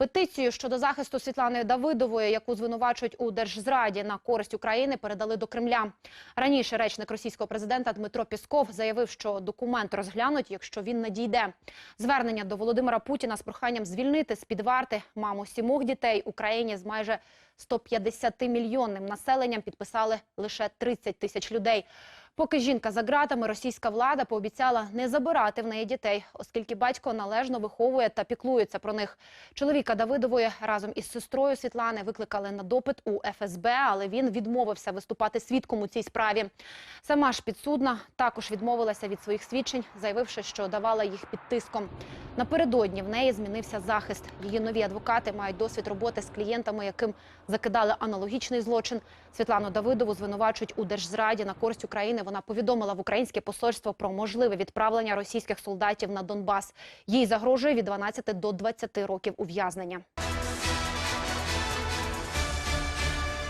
Петицію щодо захисту Світлани Давидової, яку звинувачують у держзраді на користь України, передали до Кремля. Раніше речник російського президента Дмитро Пісков заявив, що документ розглянуть, якщо він надійде. Звернення до Володимира Путіна з проханням звільнити з під варти маму сімох дітей Україні з майже 150-мільйонним населенням підписали лише 30 тисяч людей. Поки жінка за ґратами, російська влада пообіцяла не забирати в неї дітей, оскільки батько належно виховує та піклується про них. Чоловіка Давидової разом із сестрою Світлани викликали на допит у ФСБ, але він відмовився виступати свідком у цій справі. Сама ж підсудна також відмовилася від своїх свідчень, заявивши, що давала їх під тиском. Напередодні в неї змінився захист. Її нові адвокати мають досвід роботи з клієнтами, яким закидали аналогічний злочин. Світлану Давидову звинувачують у держзраді на користь України. Вона повідомила в українське посольство про можливе відправлення російських солдатів на Донбас. Їй загрожує від 12 до 20 років ув'язнення.